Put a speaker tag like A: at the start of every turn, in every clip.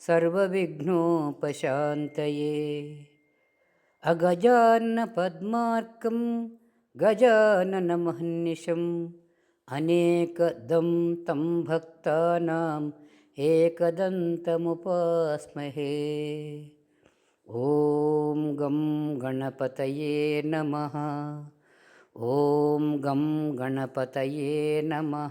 A: सर्वविघ्नोपशान्तये। अगजान्नपद्मार्कं गजाननमहन्निशम् अनेकदं तं भक्तानाम् एकदन्तमुपास्महे। ॐ गं गणपतये नमः। ॐ गं गणपतये नमः।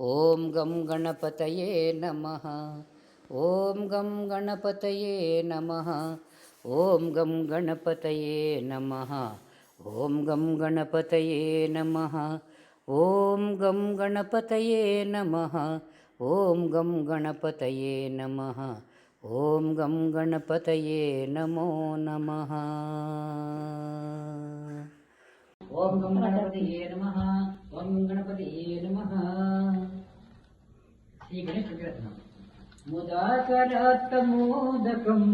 A: ॐ गं गणपतये नमः ॐ गं गणपतये नमः ॐ गं गणपतये नमः ॐ गं गणपतये नमः ॐ गं गणपतये नमः ॐ गं गणपतये नमः ॐ गं गणपतये नमो नमः ॐ गं गणपतये नमः मुदाकरात्तमोदकम्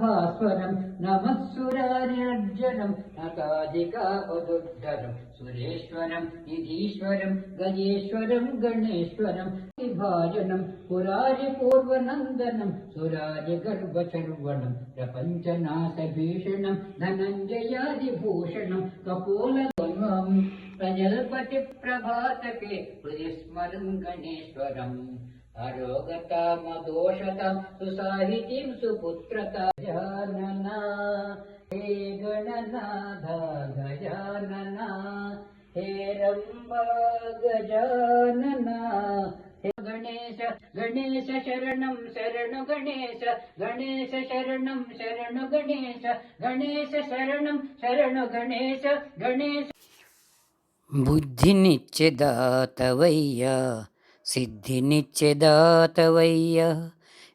A: भास्वरम् नमः सुरारिणर्जनम् नकाधिकापदुद्धरम् सुरेश्वरम् निधीश्वरम् गजेश्वरम् गणेश्वरम् विभाजनम् पुरारिपूर्वनन्दनम् सुरारिगर्भचर्वणम् प्रपञ्च धनञ्जयादिभूषणम् कपोलम् प्रजल्पति प्रभातके स्मरम् गणेश्वरम् रोगतामदोषतां सुसाहितिं सुपुत्रता। जान हे गणना भा हे रम्बा भा गजानना हे गणेश गणेश शरणं शरणु गणेश गणेश शरणं शरणु गणेश गणेश शरणं शरणु गणेश गणेश। बुद्धिनि च సిద్ధినిచ్చెదాతవయ్యా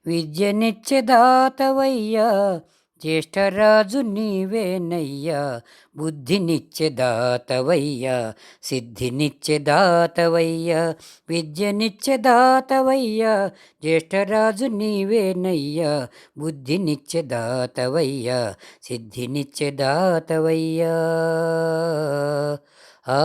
A: విద్యనిచ్చెదాతవయ్యా జ్యేష్ఠరాజు నీవేనయ్యా బుద్ధినిచ్చెదాతవయ్యా సిద్ధినిచ్చెదాతవయ్యా విద్యనిచ్చెదాతవయ్యా జ్యేష్ఠరాజు నీవేనయ్యా బుద్ధినిచ్చెదాతవయ్యా సిద్ధినిచ్చేదాతవయ్యా. ఆ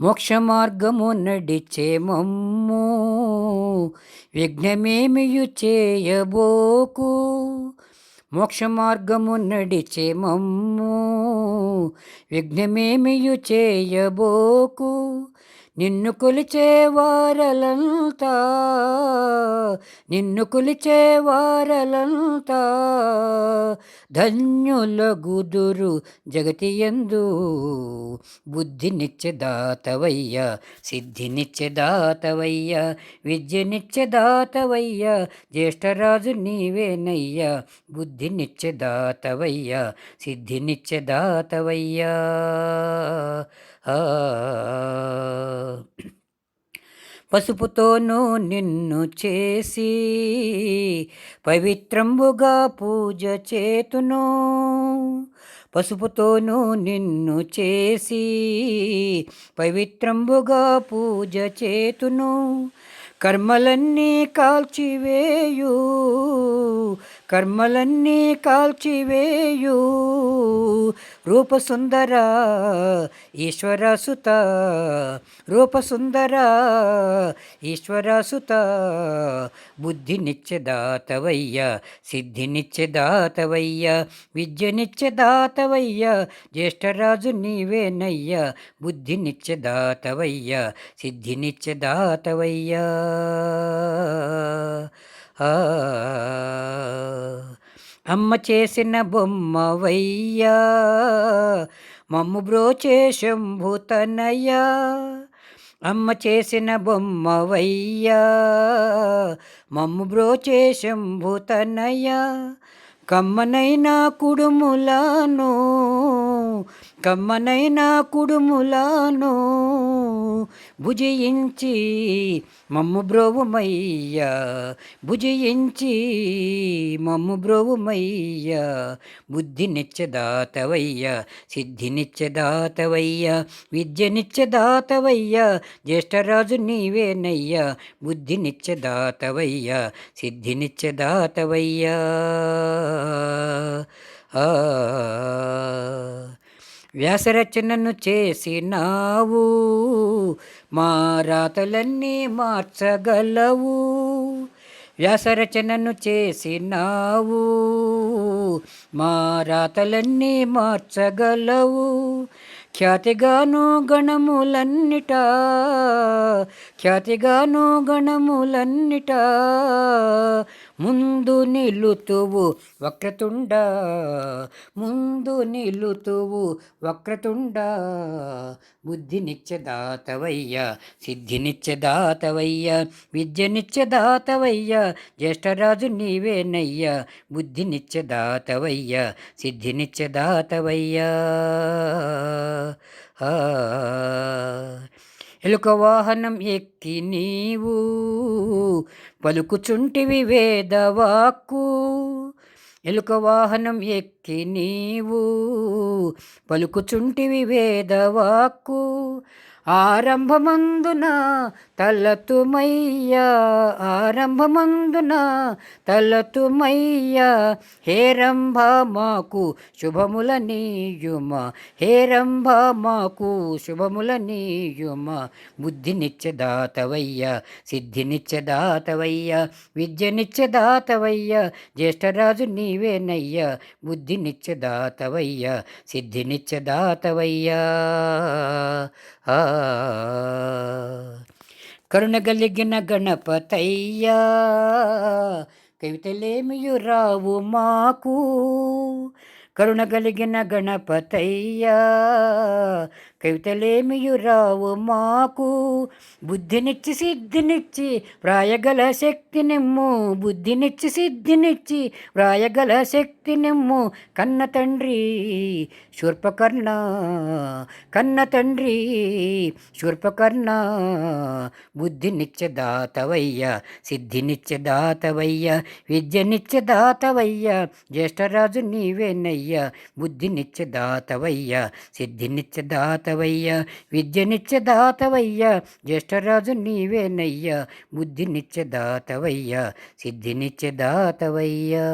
A: మోక్ష మార్గము నడిచే మమ్ము విఘ్నమేమియు చేయబోకు? మోక్ష మార్గము నడిచే మమ్ము విఘ్నమేమియు చేయబోకు? నిన్ను కొలిచే వారలంతా నిన్ను కొలిచే వారలంతా ధన్యుల గుదురు జగతి ఎందు బుద్ధినిచ్చదాతవయ్య సిద్ధినిచ్చదాతవయ్య విద్యనిచ్చదాతవయ్య జ్యేష్ఠరాజు నీవేనయ్యా బుద్ధినిచ్చదాతవయ్య సిద్ధినిచ్చదాతవయ్యా. పసుపుతోనూ నిన్ను చేసి పవిత్రంబుగా పూజ చేతును. పసుపుతోనూ నిన్ను చేసి పవిత్రంబుగా పూజ చేతును. కర్మలన్నీ కాల్చివేయు కర్మలన్నీ కాల్చివేయు. రూపసుందర ఈశ్వరసుత రూపసుందర ఈశ్వరసుత. బుద్ధినిచ్చెదాతవయ్య సిద్ధినిచ్చెదాతవయ్య విద్యనిచ్చెదాతవయ్య జ్యేష్ఠరాజు నీవేనయ్య బుద్ధినిచ్చెదాతవయ్య సిద్ధినిచ్చెదాతవయ్యా.
B: అమ్మ చేసిన బొమ్మవయ్యా మమ్ము బ్రోచే శంభుతనయ్యా అమ్మ చేసిన బొమ్మవయ్యా మమ్ము బ్రోచే శంభుతనయ్యా కమ్మనైనా కుడుములాను కమ్మనైనా కుడుములాను భుజించి మమ్ము బ్రోవుమయ్యా భుజించి మమ్ము బ్రోవుమయ్యా బుద్ధినిచ్చదాతవయ్యా విద్య విద్యనిచ్చదాతవయ్యా జ్యేష్ఠరాజు నీవేనయ్యా సిద్ధి సిద్ధినిచ్చదాతవయ్యా. ఆ వ్యాసరచనను చేసినావు మా రాతలన్నీ మార్చగలవు. వ్యాసరచనను చేసినావు మా రాతలన్నీ మార్చగలవు. ఖ్యాతిగాను గణములన్నిట ఖ్యాతిగాను గణములన్నిట ముందు నిలుతువు వక్రతుండ ముందు నిలుతువు వక్రతుండ. బుద్ధినిచ్చదాతవయ్య సిద్ధినిచ్చదాతవయ్య విద్యనిచ్చదాతవయ్య జ్యేష్ఠరాజు నీవేనయ్య బుద్ధినిచ్చదాతవయ్య సిద్ధినిచ్చదాతవయ్యా. ఆ ఎలుక వాహనం ఎక్కి నీవు పలుకుచుంటివి వేదవాక్కు. ఎలుక వాహనం ఎక్కి నీవు పలుకుచుంటివి వేదవాక్కు. ఆరంభమందున తలతుమయ్యా ఆరంభమందున తలతుమయ్యా హేరంభ మాకు శుభముల నీయుమ హేరంభ మాకు శుభముల నీయుమ. బుద్ధినిచ్చదాతవయ్యా సిద్ధినిచ్చదాతవయ్యా విద్యనిచ్చదాతవయ్యా జ్యేష్ఠరాజు నీవేనయ్యా బుద్ధినిచ్చదాతవయ్యా సిద్ధినిచ్చదాతవయ్యా. ఆ కరుణగలిగిన గణపతయ్యా కవితలేమియు రావు మాకు? కరుణగలిగిన గణపతయ్యా కవితలేమియు రావు మాకు బుద్ధినిచ్చి సిద్ధినిచ్చి వ్రాయగల శక్తి నిమ్ము బుద్ధినిచ్చి సిద్ధినిచ్చి వ్రాయగల శక్తి నిమ్ము కన్న తండ్రి శూర్పకర్ణ కన్న తండ్రి శూర్పకర్ణ బుద్ధినిచ్చదాతవయ్య సిద్ధినిచ్చదాతవయ్య విద్యనిచ్చదాతవయ్య జ్యేష్ఠరాజు నీవేనయ్య. బుద్ధినిచ్చదాతవయ్య సిద్ధినిచ్చదాత దాతవయ్యా విద్యనిచ్చదాతవయ్యా జ్యేష్ఠరాజు నీవేనయ్యా బుద్ధినిచ్చదాతవయ్యా సిద్ధినిచ్చదాతవయ్యా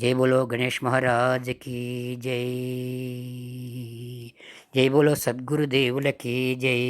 B: జై బోలో గణేష్ మహారాజ్ की జై జై బోలో సద్గురుదేవులకి జై